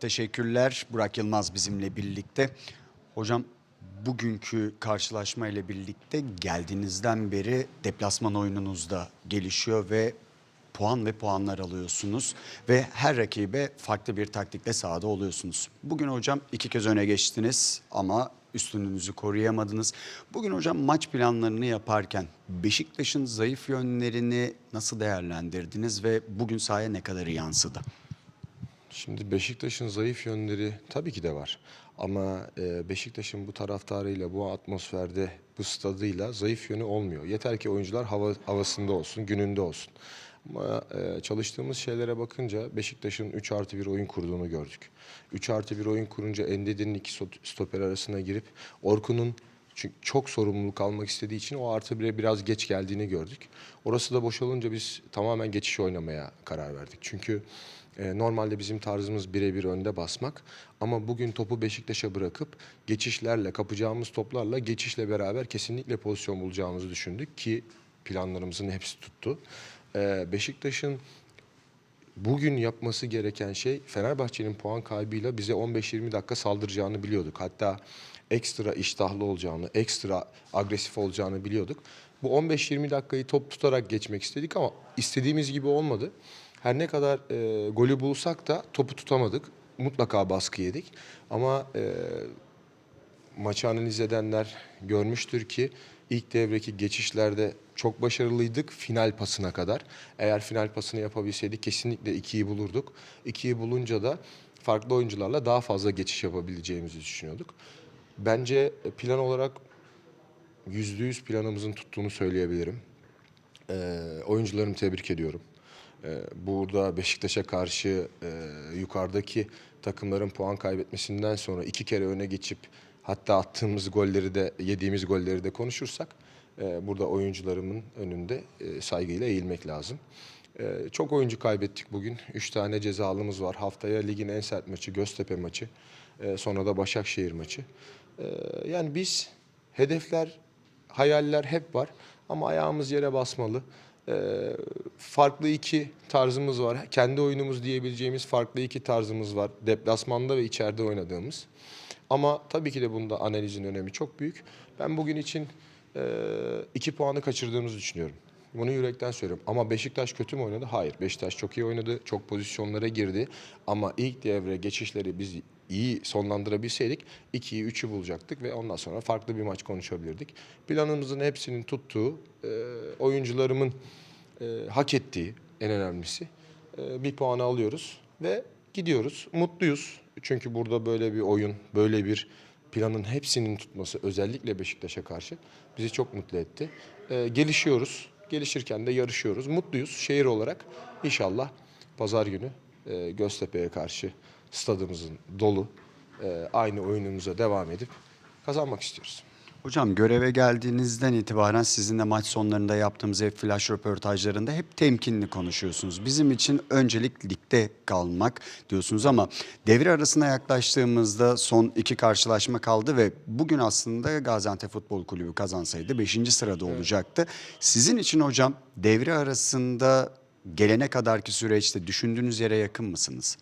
Teşekkürler. Burak Yılmaz bizimle birlikte. Hocam bugünkü karşılaşma ile birlikte geldiğinizden beri deplasman oyununuz da gelişiyor ve puan ve puanlar alıyorsunuz ve her rakibe farklı bir taktikle sahada oluyorsunuz. Bugün hocam iki kez öne geçtiniz ama üstünlüğünüzü koruyamadınız. Bugün hocam maç planlarını yaparken Beşiktaş'ın zayıf yönlerini nasıl değerlendirdiniz ve bugün sahaya ne kadar yansıdı? Şimdi Beşiktaş'ın zayıf yönleri tabii ki de var. Ama e, Beşiktaş'ın bu taraftarıyla, bu atmosferde, bu stadıyla zayıf yönü olmuyor. Yeter ki oyuncular hava, havasında olsun, gününde olsun. Ama e, çalıştığımız şeylere bakınca Beşiktaş'ın 3 artı 1 oyun kurduğunu gördük. 3 artı 1 oyun kurunca Endedi'nin iki sto- stoper arasına girip Orkun'un çünkü çok sorumluluk almak istediği için o artı 1'e biraz geç geldiğini gördük. Orası da boşalınca biz tamamen geçiş oynamaya karar verdik. Çünkü e, normalde bizim tarzımız birebir önde basmak ama bugün topu Beşiktaş'a bırakıp geçişlerle, kapacağımız toplarla geçişle beraber kesinlikle pozisyon bulacağımızı düşündük ki planlarımızın hepsi tuttu. E, Beşiktaş'ın bugün yapması gereken şey Fenerbahçe'nin puan kaybıyla bize 15-20 dakika saldıracağını biliyorduk. Hatta ekstra iştahlı olacağını, ekstra agresif olacağını biliyorduk. Bu 15-20 dakikayı top tutarak geçmek istedik ama istediğimiz gibi olmadı. Her ne kadar e, golü bulsak da topu tutamadık. Mutlaka baskı yedik. Ama e, maçı analiz edenler görmüştür ki ilk devreki geçişlerde çok başarılıydık final pasına kadar. Eğer final pasını yapabilseydik kesinlikle ikiyi bulurduk. İkiyi bulunca da farklı oyuncularla daha fazla geçiş yapabileceğimizi düşünüyorduk. Bence plan olarak yüzde yüz planımızın tuttuğunu söyleyebilirim. Ee, oyuncularımı tebrik ediyorum. Ee, burada Beşiktaş'a karşı e, yukarıdaki takımların puan kaybetmesinden sonra iki kere öne geçip hatta attığımız golleri de yediğimiz golleri de konuşursak e, burada oyuncularımın önünde e, saygıyla eğilmek lazım. Çok oyuncu kaybettik bugün. Üç tane cezalımız var. Haftaya ligin en sert maçı Göztepe maçı. Sonra da Başakşehir maçı. Yani biz hedefler, hayaller hep var ama ayağımız yere basmalı. Ee, farklı iki tarzımız var. Kendi oyunumuz diyebileceğimiz farklı iki tarzımız var. Deplasmanda ve içeride oynadığımız. Ama tabii ki de bunda analizin önemi çok büyük. Ben bugün için e, iki puanı kaçırdığımızı düşünüyorum. Bunu yürekten söylüyorum. Ama Beşiktaş kötü mü oynadı? Hayır. Beşiktaş çok iyi oynadı. Çok pozisyonlara girdi. Ama ilk devre geçişleri biz iyi sonlandırabilseydik 2'yi 3'ü bulacaktık ve ondan sonra farklı bir maç konuşabilirdik. Planımızın hepsinin tuttuğu, e, oyuncularımın e, hak ettiği en önemlisi e, bir puanı alıyoruz ve gidiyoruz. Mutluyuz. Çünkü burada böyle bir oyun, böyle bir planın hepsinin tutması özellikle Beşiktaş'a karşı bizi çok mutlu etti. E, gelişiyoruz. Gelişirken de yarışıyoruz. Mutluyuz şehir olarak. İnşallah pazar günü e, Göztepe'ye karşı stadımızın dolu e, aynı oyunumuza devam edip kazanmak istiyoruz. Hocam göreve geldiğinizden itibaren sizinle maç sonlarında yaptığımız ev flash röportajlarında hep temkinli konuşuyorsunuz. Bizim için öncelik ligde kalmak diyorsunuz ama devre arasına yaklaştığımızda son iki karşılaşma kaldı ve bugün aslında Gaziantep Futbol Kulübü kazansaydı 5. sırada olacaktı. Sizin için hocam devre arasında gelene kadarki süreçte düşündüğünüz yere yakın mısınız?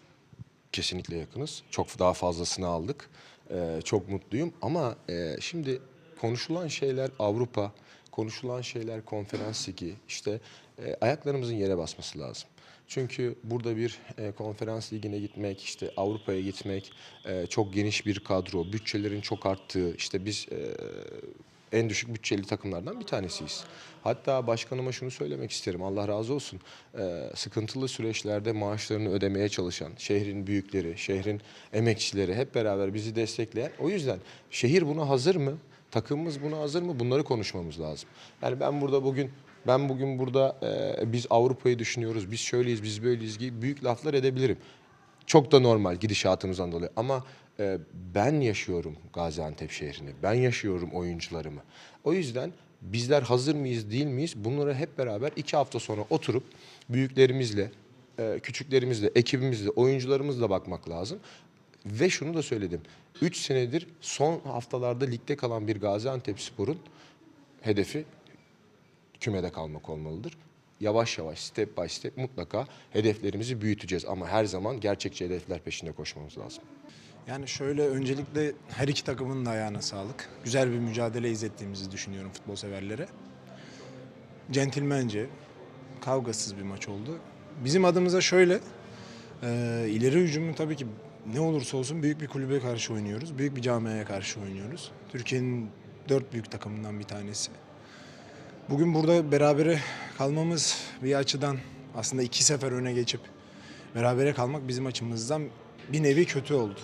Kesinlikle yakınız. Çok daha fazlasını aldık. Ee, çok mutluyum ama e, şimdi konuşulan şeyler Avrupa, konuşulan şeyler konferans ligi. İşte e, ayaklarımızın yere basması lazım. Çünkü burada bir e, konferans ligine gitmek, işte Avrupa'ya gitmek, e, çok geniş bir kadro, bütçelerin çok arttığı, işte biz e, en düşük bütçeli takımlardan bir tanesiyiz. Hatta başkanıma şunu söylemek isterim. Allah razı olsun. Ee, sıkıntılı süreçlerde maaşlarını ödemeye çalışan şehrin büyükleri, şehrin emekçileri hep beraber bizi destekleyen. O yüzden şehir buna hazır mı? Takımımız buna hazır mı? Bunları konuşmamız lazım. Yani ben burada bugün ben bugün burada e, biz Avrupa'yı düşünüyoruz. Biz şöyleyiz, biz böyleyiz gibi büyük laflar edebilirim. Çok da normal gidişatımızdan dolayı ama e, ben yaşıyorum Gaziantep şehrini. Ben yaşıyorum oyuncularımı. O yüzden bizler hazır mıyız değil miyiz? Bunları hep beraber iki hafta sonra oturup büyüklerimizle, e, küçüklerimizle, ekibimizle, oyuncularımızla bakmak lazım. Ve şunu da söyledim. 3 senedir son haftalarda ligde kalan bir Gaziantep Spor'un hedefi kümede kalmak olmalıdır. yavaş yavaş step by step mutlaka hedeflerimizi büyüteceğiz ama her zaman gerçekçi hedefler peşinde koşmamız lazım. Yani şöyle öncelikle her iki takımın da ayağına sağlık. Güzel bir mücadele izlettiğimizi düşünüyorum futbol severlere. Centilmence, kavgasız bir maç oldu. Bizim adımıza şöyle, e, ileri hücumu tabii ki ne olursa olsun büyük bir kulübe karşı oynuyoruz. Büyük bir camiaya karşı oynuyoruz. Türkiye'nin dört büyük takımından bir tanesi. Bugün burada berabere kalmamız bir açıdan aslında iki sefer öne geçip berabere kalmak bizim açımızdan bir nevi kötü oldu.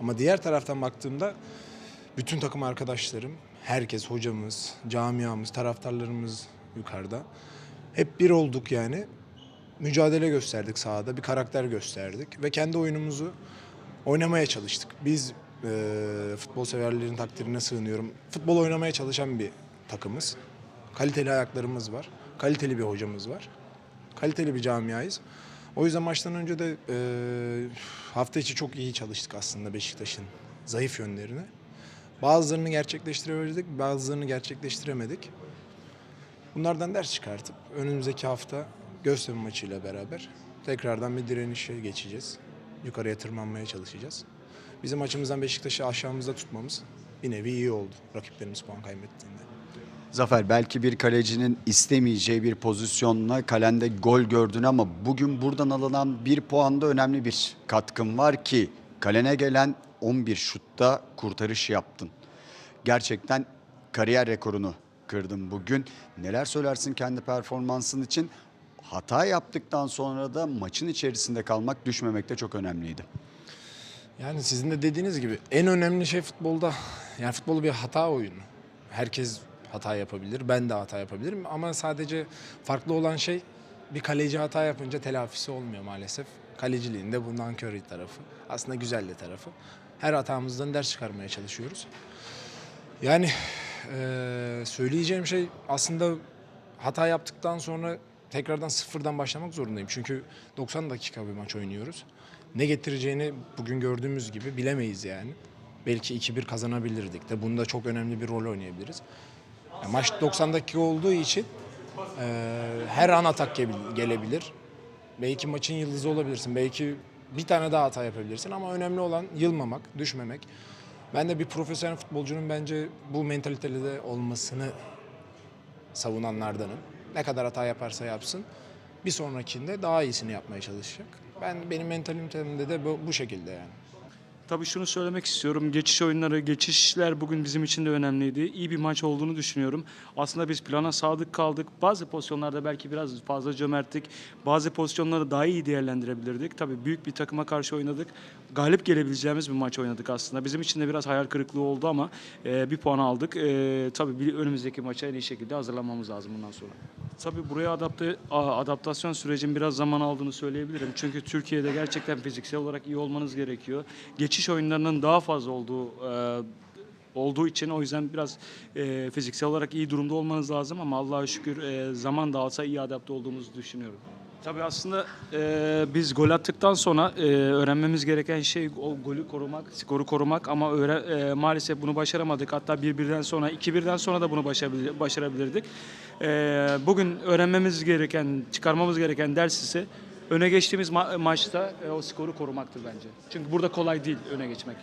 Ama diğer taraftan baktığımda bütün takım arkadaşlarım, herkes, hocamız, camiamız, taraftarlarımız yukarıda. Hep bir olduk yani. Mücadele gösterdik sahada, bir karakter gösterdik ve kendi oyunumuzu oynamaya çalıştık. Biz eee, futbol severlerin takdirine sığınıyorum. Futbol oynamaya çalışan bir takımız. Kaliteli ayaklarımız var. Kaliteli bir hocamız var. Kaliteli bir camiayız. O yüzden maçtan önce de eee, hafta içi çok iyi çalıştık aslında Beşiktaş'ın zayıf yönlerini. Bazılarını gerçekleştirebildik, bazılarını gerçekleştiremedik. Bunlardan ders çıkartıp önümüzdeki hafta Göztepe maçıyla beraber tekrardan bir direnişe geçeceğiz. Yukarıya tırmanmaya çalışacağız. Bizim açımızdan Beşiktaş'ı aşağımızda tutmamız bir nevi iyi oldu rakiplerimiz puan kaybettiğinde. Zafer belki bir kalecinin istemeyeceği bir pozisyonla kalende gol gördün ama bugün buradan alınan bir puanda önemli bir katkın var ki kalene gelen 11 şutta kurtarış yaptın. Gerçekten kariyer rekorunu kırdın bugün. Neler söylersin kendi performansın için? Hata yaptıktan sonra da maçın içerisinde kalmak, düşmemek de çok önemliydi. Yani sizin de dediğiniz gibi en önemli şey futbolda yani futbolu bir hata oyunu. Herkes hata yapabilir, ben de hata yapabilirim ama sadece farklı olan şey bir kaleci hata yapınca telafisi olmuyor maalesef. Kaleciliğin de bu nankör tarafı. Aslında güzel de tarafı. Her hatamızdan ders çıkarmaya çalışıyoruz. Yani eee, söyleyeceğim şey aslında hata yaptıktan sonra tekrardan sıfırdan başlamak zorundayım. Çünkü 90 dakika bir maç oynuyoruz. Ne getireceğini bugün gördüğümüz gibi bilemeyiz yani. Belki 2-1 kazanabilirdik de bunda çok önemli bir rol oynayabiliriz. Ya maç 90 dakika olduğu için eee, her an atak gele- gelebilir. Belki maçın yıldızı olabilirsin. Belki bir tane daha hata yapabilirsin ama önemli olan yılmamak, düşmemek. Ben de bir profesyonel futbolcunun bence bu mentalitede olmasını savunanlardanım. Ne kadar hata yaparsa yapsın bir sonrakinde daha iyisini yapmaya çalışacak. Ben benim mentalitemde de bu, bu şekilde yani. Tabii şunu söylemek istiyorum. Geçiş oyunları, geçişler bugün bizim için de önemliydi. İyi bir maç olduğunu düşünüyorum. Aslında biz plana sadık kaldık. Bazı pozisyonlarda belki biraz fazla cömerttik. Bazı pozisyonları daha iyi değerlendirebilirdik. Tabii büyük bir takıma karşı oynadık. Galip gelebileceğimiz bir maç oynadık aslında. Bizim için de biraz hayal kırıklığı oldu ama e, bir puan aldık. E, tabii bir önümüzdeki maça en iyi şekilde hazırlanmamız lazım bundan sonra. Tabii buraya adapte adaptasyon sürecin biraz zaman aldığını söyleyebilirim. Çünkü Türkiye'de gerçekten fiziksel olarak iyi olmanız gerekiyor. Geçiş oyunlarının daha fazla olduğu e, olduğu için o yüzden biraz e, fiziksel olarak iyi durumda olmanız lazım ama Allah'a şükür e, zaman da alsa iyi adapte olduğumuzu düşünüyorum. Tabii aslında e, biz gol attıktan sonra e, öğrenmemiz gereken şey o golü korumak, skoru korumak ama öğre- e, maalesef bunu başaramadık. Hatta bir birden sonra, iki birden sonra da bunu başarabil- başarabilirdik. E, bugün öğrenmemiz gereken, çıkarmamız gereken ders ise öne geçtiğimiz ma- maçta e, o skoru korumaktır bence. Çünkü burada kolay değil öne geçmek.